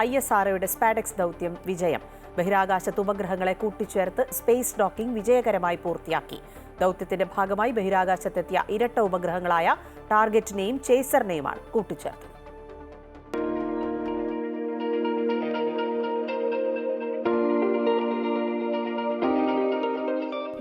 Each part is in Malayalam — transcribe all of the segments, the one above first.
ഐ എസ് ആർഒയുടെ സ്പാഡെക്സ് ദൗത്യം വിജയം. ബഹിരാകാശത്ത് ഉപഗ്രഹങ്ങളെ കൂട്ടിച്ചേർത്ത് സ്പേസ് ഡോക്കിംഗ് വിജയകരമായി പൂർത്തിയാക്കി. ദൗത്യത്തിന്റെ ഭാഗമായി ബഹിരാകാശത്തെത്തിയ ഇരട്ട ഉപഗ്രഹങ്ങളായ ടാർഗറ്റിനെയും ചേസറിനെയുമാണ് കൂട്ടിച്ചേർത്തത്.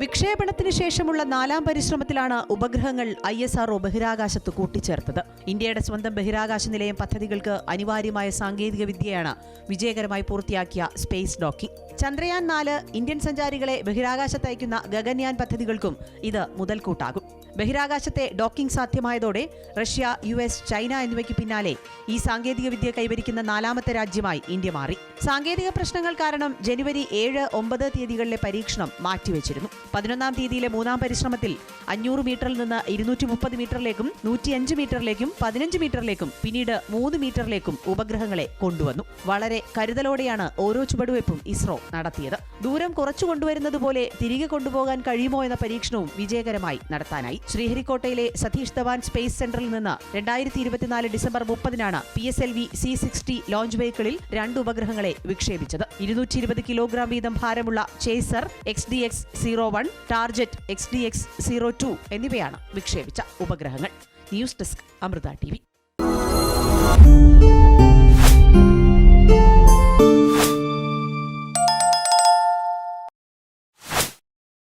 വിക്ഷേപണത്തിന് ശേഷമുള്ള നാലാം പരിശ്രമത്തിലാണ് ഉപഗ്രഹങ്ങൾ ഐ എസ് ആർഒ ബഹിരാകാശത്ത് കൂട്ടിച്ചേർത്തത്. ഇന്ത്യയുടെ സ്വന്തം ബഹിരാകാശ നിലയം പദ്ധതികൾക്ക് അനിവാര്യമായ സാങ്കേതിക വിദ്യയാണ് വിജയകരമായി പൂർത്തിയാക്കിയ സ്പേസ് ഡോക്കിംഗ് ചന്ദ്രയാൻ നാല് ഇന്ത്യൻ സഞ്ചാരികളെ ബഹിരാകാശത്ത് അയക്കുന്ന ഗഗൻയാൻ പദ്ധതികൾക്കും ഇത് മുതൽക്കൂട്ടാകും. ബഹിരാകാശത്തെ ഡോക്കിംഗ് സാധ്യമായതോടെ റഷ്യ യു എസ് ചൈന എന്നിവയ്ക്ക് പിന്നാലെ ഈ സാങ്കേതിക വിദ്യ കൈവരിക്കുന്ന നാലാമത്തെ രാജ്യമായി ഇന്ത്യ മാറി. സാങ്കേതിക പ്രശ്നങ്ങൾ കാരണം ജനുവരി ഏഴ് ഒമ്പത് തീയതികളിലെ പരീക്ഷണം മാറ്റിവെച്ചിരുന്നു. പതിനൊന്നാം തീയതിയിലെ മൂന്നാം പരിശ്രമത്തിൽ അഞ്ഞൂറ് മീറ്ററിൽ നിന്ന് ഇരുന്നൂറ്റി മുപ്പത് മീറ്ററിലേക്കും നൂറ്റിയഞ്ച് മീറ്ററിലേക്കും പതിനഞ്ച് മീറ്ററിലേക്കും പിന്നീട് മൂന്ന് മീറ്ററിലേക്കും ഉപഗ്രഹങ്ങളെ കൊണ്ടുവന്നു. വളരെ കരുതലോടെയാണ് ഓരോ ചുവടുവയ്പും ഇസ്രോ നടത്തിയത്. ദൂരം കുറച്ചു കൊണ്ടുവരുന്നത് പോലെ തിരികെ കൊണ്ടുപോകാൻ കഴിയുമോ എന്ന പരീക്ഷണവും വിജയകരമായി നടത്താനായി. ശ്രീഹരിക്കോട്ടയിലെ സതീഷ് ധവാൻ സ്പേസ് സെന്ററിൽ നിന്ന് രണ്ടായിരത്തി ഇരുപത്തിനാല് ഡിസംബർ മുപ്പതിനാണ് P S L V C sixty launch വെഹിക്കിളിൽ രണ്ട് ഉപഗ്രഹങ്ങളെ വിക്ഷേപിച്ചത്. ഇരുന്നൂറ്റി ഇരുപത് കിലോഗ്രാം വീതം ഭാരമുള്ള chaser X D X zero one target X D X zero two എന്നിവയാണ് വിക്ഷേപിച്ച ഉപഗ്രഹങ്ങൾ. News desk Amrita T